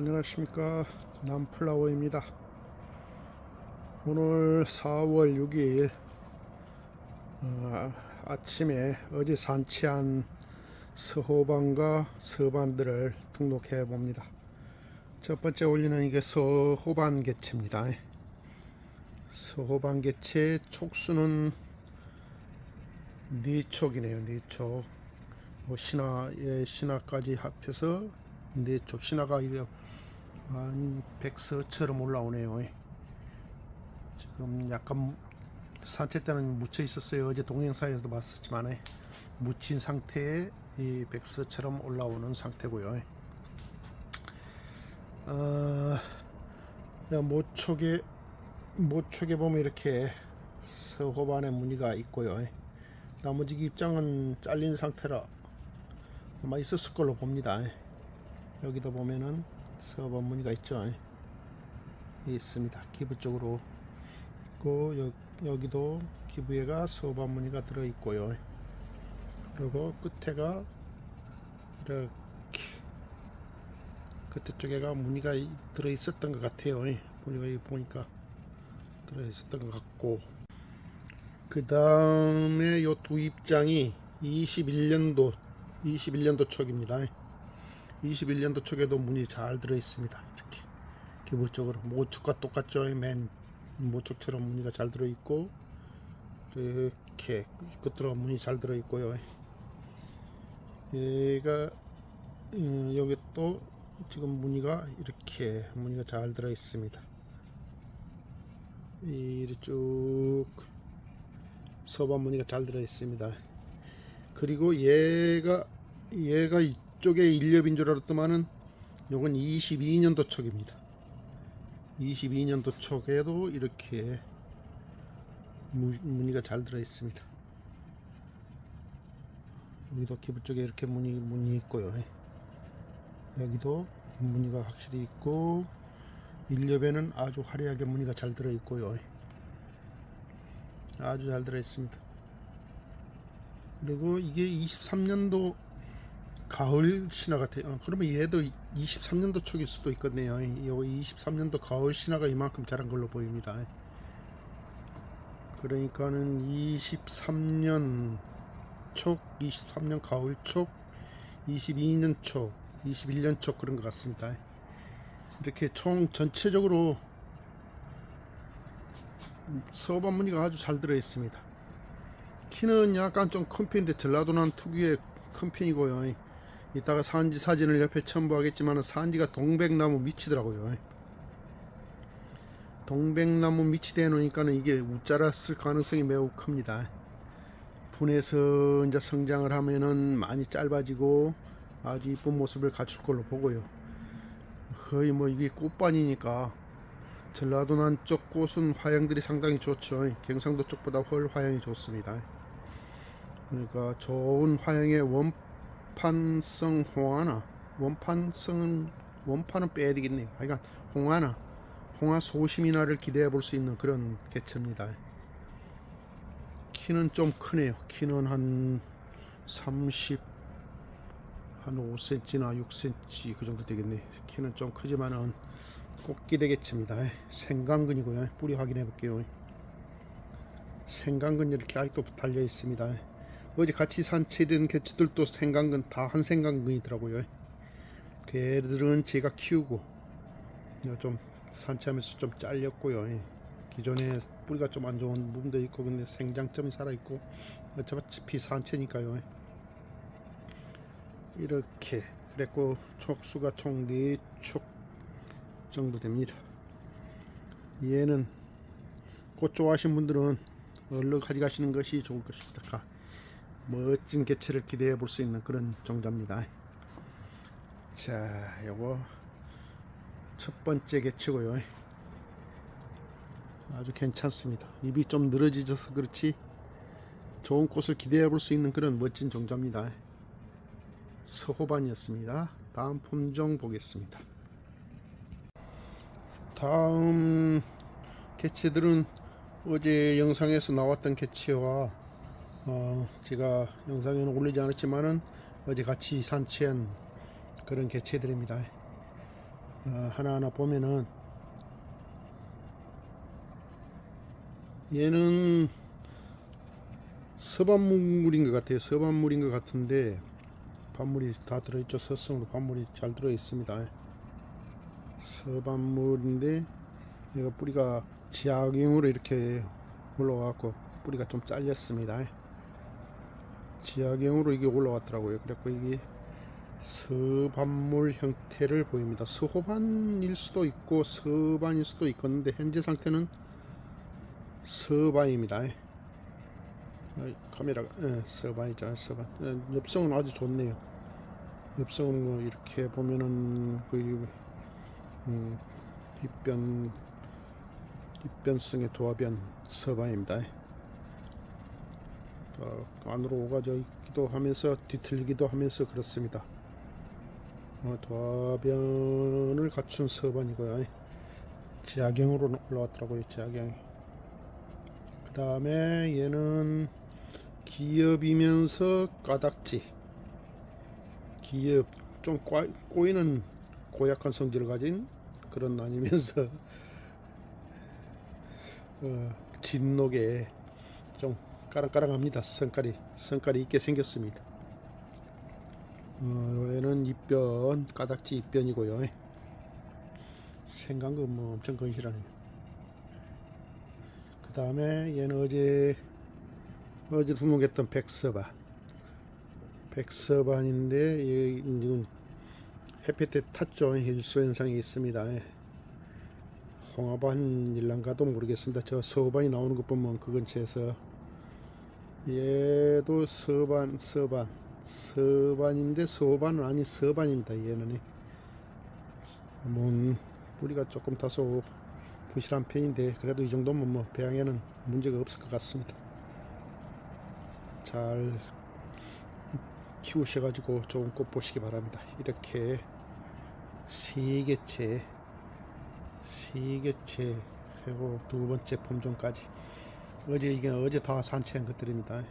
안녕하십니까. 남플라워입니다. 오늘 4월 6일 어, 아침에 어제 산치한 서호반과 서반들을 등록해 봅니다. 첫 번째 올리는 이게 서호반 개체입니다. 서호반 개체 촉수는 네 촉이네요 네 촉. 뭐 신화의 신화까지 합해서 네쪽 신화가 이래 한 백서처럼 올라오네요. 지금 약간 산책 때는 묻혀 있었어요. 어제 동영상에서도 봤었지만 묻힌 상태에 이 백서처럼 올라오는 상태고요. 어, 모촉에 모촉에 보면 이렇게 서호반의 무늬가 있고요. 나머지 입장은 잘린 상태라 아마 있었을 걸로 봅니다. 여기도 보면은 서버 무늬가 있죠. 있습니다. 기부 쪽으로 있고 여, 여기도 기부에가 서버 무늬가 들어 있고요. 그리고 끝에가 이렇게 끝에 쪽에가 무늬가 이- 들어 있었던 것 같아요. 여기 보니까 들어 있었던 것 같고 그 다음에 요 두 입장이 21년도 21년도 촉입니다. 21년도 촉에도 문이 잘 들어 있습니다. 이렇게 기본적으로 모촉과 똑같죠. 맨 모촉처럼 무늬가 잘 들어 있고 이렇게 끝으로 문이 잘 들어 있고요. 얘가 음, 여기 또 지금 무늬가 이렇게 무늬가 잘 들어 있습니다. 쭉 서반 무늬가 잘 들어 있습니다. 그리고 얘가 얘가 이쪽에 일렵인 줄 알았더만은 요건 22년도 촉입니다. 22년도 촉에도 이렇게 무, 무늬가 잘 들어 있습니다. 여기도 기부 쪽에 이렇게 무늬 무늬 있고요. 여기도 무늬가 확실히 있고 일렵에는 아주 화려하게 무늬가 잘 들어 있고요. 아주 잘 들어 있습니다. 그리고 이게 23년도 가을 신화 같아요. 어, 그러면 얘도 23년도 촉일 수도 있겠네요. 이거 23년도 가을 신화가 이만큼 자란 걸로 보입니다. 그러니까는 23년 촉, 23년 가을 촉, 22년 촉, 21년 촉 그런 것 같습니다. 이렇게 총 전체적으로 서반 무늬가 아주 잘 들어 있습니다. 키는 약간 좀 큰 편인데 전라도난 특유의 큰 편이고요. 이따가 산지 사진을 옆에 첨부하겠지만 산지가 동백나무 밑이더라고요. 동백나무 밑이 되놓으니까는 이게 우짜랐을 가능성이 매우 큽니다. 분해서 이제 성장을 하면은 많이 짧아지고 아주 이쁜 모습을 갖출 걸로 보고요. 거의 뭐 이게 꽃반이니까 전라도난 쪽 꽃은 화양들이 상당히 좋죠. 경상도 쪽보다 훨 화양이 좋습니다. 그러니까 좋은 화양의 원 판성 홍하나 원판성은 원판은 빼야 되겠네요. 하여간 홍하나 홍하 소심이나를 기대해 볼 수 있는 그런 개체입니다. 키는 좀 크네요. 키는 한 30, 한 5cm나 6cm 그 정도 되겠네. 키는 좀 크지만은 꽃기대 개체입니다. 생강근이고요. 뿌리 확인해 볼게요. 생강근 이렇게 아직도 달려 있습니다. 어제 같이 산채된 개체들도 생강근 다 한 생강근이더라고요. 걔들은 제가 키우고 좀 산채하면서 좀 잘렸고요. 기존에 뿌리가 좀 안 좋은 부분도 있고 근데 생장점이 살아 있고 어차피 산채니까요. 이렇게 그랬고 촉수가 총 4촉 정도 됩니다. 얘는 꽃 좋아하시는 분들은 얼른 가져가시는 것이 좋을 것입니다. 가- 멋진 개체를 기대해 볼 수 있는 그런 종자입니다. 자, 요거 첫 번째 개체고요. 아주 괜찮습니다. 입이 좀 늘어지져서 그렇지 좋은 꽃을 기대해 볼 수 있는 그런 멋진 종자입니다. 서호반이었습니다. 다음 품종 보겠습니다. 다음 개체들은 어제 영상에서 나왔던 개체와 어, 제가 영상에는 올리지 않았지만은 어제 같이 산치한 그런 개체들입니다. 어, 하나하나 보면은 얘는 서반물인 것 같아요. 서반물인 것 같은데 반물이 다 들어있죠. 서성으로 반물이 잘 들어 있습니다. 서반물인데 얘가 뿌리가 지하경으로 이렇게 올라와갖고 뿌리가 좀 잘렸습니다. 지하경으로 이게 올라왔더라고요. 그래갖고 이게 서반물 형태를 보입니다. 서호반일 수도 있고 서반일 수도 있겠는데 현재 상태는 서반입니다. 어, 카메라가 예, 서반이잖아요. 서반. 예, 엽성은 아주 좋네요. 엽성은 뭐 이렇게 보면은 그 음, 입변 입변성의 도화변 서반입니다. 어, 안으로 오가져 있기도 하면서 뒤틀리기도 하면서 그렇습니다. 어, 도화변을 갖춘 서반이고요. 지하경으로 올라왔더라고요. 지하경이. 그 다음에 얘는 기엽이면서 까닥지. 기엽 좀 꽈, 꼬이는 고약한 성질을 가진 그런 아니면서 어, 진녹에 좀 까랑까랑합니다. 성깔이 성깔이 있게 생겼습니다. 어, 얘는 입변 까닥지 입변이고요. 생간 거뭐 엄청 건실하네요. 그 다음에 얘는 어제 어제 두목했던 백서반 백서반인데 얘 이건 햇볕에 탔죠. 일소 현상이 있습니다. 홍화반 일란가도 모르겠습니다. 저 서반이 나오는 것 보면 그 근처에서 얘도 서반 서반 서반인데 서반은 아니 서반입니다. 얘는 뭐 우리가 조금 다소 부실한 편인데 그래도 이 정도면 뭐 배양에는 문제가 없을 것 같습니다. 잘 키우셔 가지고 좋은 꽃 보시기 바랍니다. 이렇게 세 개째, 세 개째 그리고 두 번째 품종까지 어제 이게 어제 다 산채한 것들입니다.